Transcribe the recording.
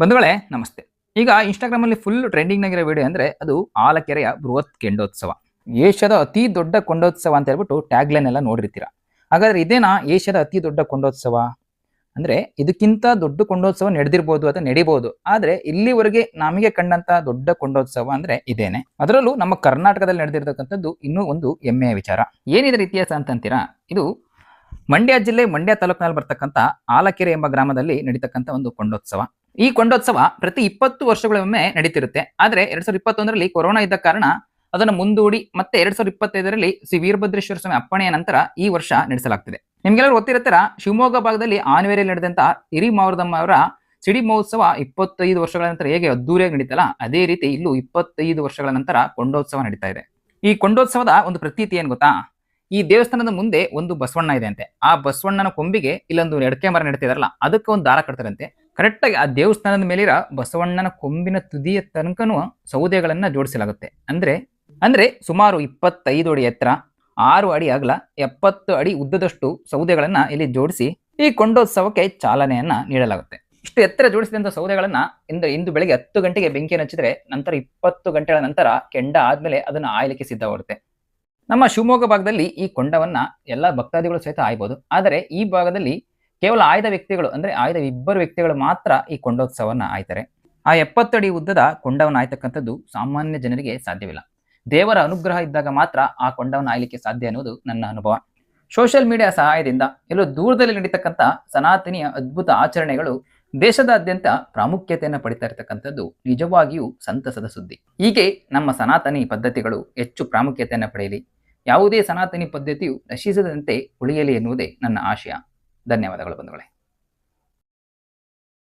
ಬಂಧುಗಳೇ, ನಮಸ್ತೆ. ಈಗ ಇನ್ಸ್ಟಾಗ್ರಾಮಲ್ಲಿ ಫುಲ್ ಟ್ರೆಂಡಿಂಗ್ನಾಗಿರೋ ವಿಡಿಯೋ ಅಂದರೆ ಅದು ಆಲಕೆರೆಯ ಬೃಹತ್ ಕೆಂಡೋತ್ಸವ. ಏಷ್ಯಾದ ಅತಿ ದೊಡ್ಡ ಕೊಂಡೋತ್ಸವ ಅಂತ ಹೇಳ್ಬಿಟ್ಟು ಟ್ಯಾಗ್ಲೈನ್ ಎಲ್ಲ ನೋಡಿರ್ತೀರಾ. ಹಾಗಾದ್ರೆ ಇದೇನಾ ಏಷ್ಯಾದ ಅತಿ ದೊಡ್ಡ ಕೊಂಡೋತ್ಸವ? ಅಂದ್ರೆ ಇದಕ್ಕಿಂತ ದೊಡ್ಡ ಕೊಂಡೋತ್ಸವ ನಡೆದಿರ್ಬೋದು ಅಥವಾ ನಡಿಬೋದು. ಆದ್ರೆ ಇಲ್ಲಿವರೆಗೆ ನಮಗೆ ಕಂಡಂತ ದೊಡ್ಡ ಕೊಂಡೋತ್ಸವ ಅಂದ್ರೆ ಇದೇನೆ. ಅದರಲ್ಲೂ ನಮ್ಮ ಕರ್ನಾಟಕದಲ್ಲಿ ನಡೆದಿರ್ತಕ್ಕಂಥದ್ದು ಇನ್ನೂ ಒಂದು ಹೆಮ್ಮೆಯ ವಿಚಾರ. ಏನಿದ್ರ ಇತಿಹಾಸ ಅಂತಂತೀರಾ? ಇದು ಮಂಡ್ಯ ಜಿಲ್ಲೆ ಮಂಡ್ಯ ತಾಲೂಕಿನಲ್ಲಿ ಬರ್ತಕ್ಕಂಥ ಆಲಕೆರೆ ಎಂಬ ಗ್ರಾಮದಲ್ಲಿ ನಡೀತಕ್ಕಂಥ ಒಂದು ಕೊಂಡೋತ್ಸವ. ಈ ಕೊಂಡೋತ್ಸವ ಪ್ರತಿ ಇಪ್ಪತ್ತು ವರ್ಷಗಳೊಮ್ಮೆ ನಡೀತಿರುತ್ತೆ. ಆದ್ರೆ ಎರಡ್ ಸಾವಿರದ ಇಪ್ಪತ್ತೊಂದರಲ್ಲಿ ಕೊರೋನಾ ಇದ್ದ ಕಾರಣ ಅದನ್ನು ಮುಂದೂಡಿ ಮತ್ತೆ ಎರಡ್ ಸಾವಿರದ ಇಪ್ಪತ್ತೈದರಲ್ಲಿ ಶ್ರೀ ವೀರಭದ್ರೇಶ್ವರ ಸ್ವಾಮಿ ಅಪ್ಪಣೆಯ ನಂತರ ಈ ವರ್ಷ ನಡೆಸಲಾಗ್ತಿದೆ. ನಿಮ್ಗೆಲ್ಲರೂ ಗೊತ್ತಿರತ್ತರ? ಶಿವಮೊಗ್ಗ ಭಾಗದಲ್ಲಿ ಆನವೇರಿಯಲ್ಲಿ ನಡೆದಂತ ಹಿರಿ ಅವರ ಸಿಡಿ ಮಹೋತ್ಸವ ಇಪ್ಪತ್ತೈದು ವರ್ಷಗಳ ನಂತರ ಹೇಗೆ ಅದ್ದೂರಿಯಾಗಿ ನಡೀತಲ್ಲ, ಅದೇ ರೀತಿ ಇಲ್ಲೂ ಇಪ್ಪತ್ತೈದು ವರ್ಷಗಳ ನಂತರ ಕೊಂಡೋತ್ಸವ ನಡೀತಾ ಇದೆ. ಈ ಕೊಂಡೋತ್ಸವದ ಒಂದು ಪ್ರತೀತಿ ಏನ್ ಗೊತ್ತಾ? ಈ ದೇವಸ್ಥಾನದ ಮುಂದೆ ಒಂದು ಬಸವಣ್ಣ ಇದೆ ಅಂತೆ. ಆ ಬಸವಣ್ಣನ ಕೊಂಬಿಗೆ ಇಲ್ಲೊಂದು ಎಡಕೆ ಮರ ನಡೀತಿದಾರಲ್ಲ ಅದಕ್ಕೆ ಒಂದು ದಾರ ಕಟ್ತಾರಂತೆ ಕರೆಕ್ಟಾಗಿ ಆ ದೇವಸ್ಥಾನದ ಮೇಲಿರೋ ಬಸವಣ್ಣನ ಕೊಂಬಿನ ತುದಿಯ ತನಕನೂ ಸೌದೆಗಳನ್ನ ಜೋಡಿಸಲಾಗುತ್ತೆ. ಅಂದ್ರೆ ಅಂದ್ರೆ ಸುಮಾರು ಇಪ್ಪತ್ತೈದು ಅಡಿ ಎತ್ತರ, ಆರು ಅಡಿ ಅಗಲ, ಎಪ್ಪತ್ತು ಅಡಿ ಉದ್ದದಷ್ಟು ಸೌದೆಗಳನ್ನ ಇಲ್ಲಿ ಜೋಡಿಸಿ ಈ ಕೊಂಡೋತ್ಸವಕ್ಕೆ ಚಾಲನೆಯನ್ನ ನೀಡಲಾಗುತ್ತೆ. ಇಷ್ಟು ಎತ್ತರ ಜೋಡಿಸಿದಂಥ ಸೌದೆಗಳನ್ನ ಇಂದು ಇಂದು ಬೆಳಗ್ಗೆ ಹತ್ತು ಗಂಟೆಗೆ ಬೆಂಕಿಯನ್ನು ಹಚ್ಚಿದ್ರೆ ನಂತರ ಇಪ್ಪತ್ತು ಗಂಟೆಗಳ ನಂತರ ಕೆಂಡ ಆದ್ಮೇಲೆ ಅದನ್ನ ಆಯ್ಲಿಕ್ಕೆ ಸಿದ್ಧವಾಗುತ್ತೆ. ನಮ್ಮ ಶಿವಮೊಗ್ಗ ಭಾಗದಲ್ಲಿ ಈ ಕೊಂಡವನ್ನ ಎಲ್ಲ ಭಕ್ತಾದಿಗಳು ಸಹಿತ ಆಯ್ಬೋದು. ಆದರೆ ಈ ಭಾಗದಲ್ಲಿ ಕೇವಲ ಆಯ್ದ ವ್ಯಕ್ತಿಗಳು, ಅಂದ್ರೆ ಆಯ್ದ ಇಬ್ಬರು ವ್ಯಕ್ತಿಗಳು ಮಾತ್ರ ಈ ಕೊಂಡೋತ್ಸವನ್ನ ಆಯ್ತಾರೆ. ಆ ಎಪ್ಪತ್ತಡಿ ಉದ್ದದ ಕೊಂಡವನ್ನು ಆಯ್ತಕ್ಕಂಥದ್ದು ಸಾಮಾನ್ಯ ಜನರಿಗೆ ಸಾಧ್ಯವಿಲ್ಲ. ದೇವರ ಅನುಗ್ರಹ ಇದ್ದಾಗ ಮಾತ್ರ ಆ ಕೊಂಡವನ್ನು ಆಯ್ಲಿಕ್ಕೆ ಸಾಧ್ಯ ಅನ್ನೋದು ನನ್ನ ಅನುಭವ. ಸೋಷಿಯಲ್ ಮೀಡಿಯಾ ಸಹಾಯದಿಂದ ಎಲ್ಲೋ ದೂರದಲ್ಲಿ ನಡೀತಕ್ಕಂಥ ಸನಾತನಿಯ ಅದ್ಭುತ ಆಚರಣೆಗಳು ದೇಶದಾದ್ಯಂತ ಪ್ರಾಮುಖ್ಯತೆಯನ್ನು ಪಡಿತಾ ಇರತಕ್ಕಂಥದ್ದು ನಿಜವಾಗಿಯೂ ಸಂತಸದ ಸುದ್ದಿ. ಹೀಗೆ ನಮ್ಮ ಸನಾತನಿ ಪದ್ಧತಿಗಳು ಹೆಚ್ಚು ಪ್ರಾಮುಖ್ಯತೆಯನ್ನು ಪಡೆಯಲಿ. ಯಾವುದೇ ಸನಾತನಿ ಪದ್ಧತಿಯು ನಶಿಸದಂತೆ ಉಳಿಯಲಿ ಎನ್ನುವುದೇ ನನ್ನ ಆಶಯ. ಧನ್ಯವಾದಗಳು ಬಂಧುಗಳೇ.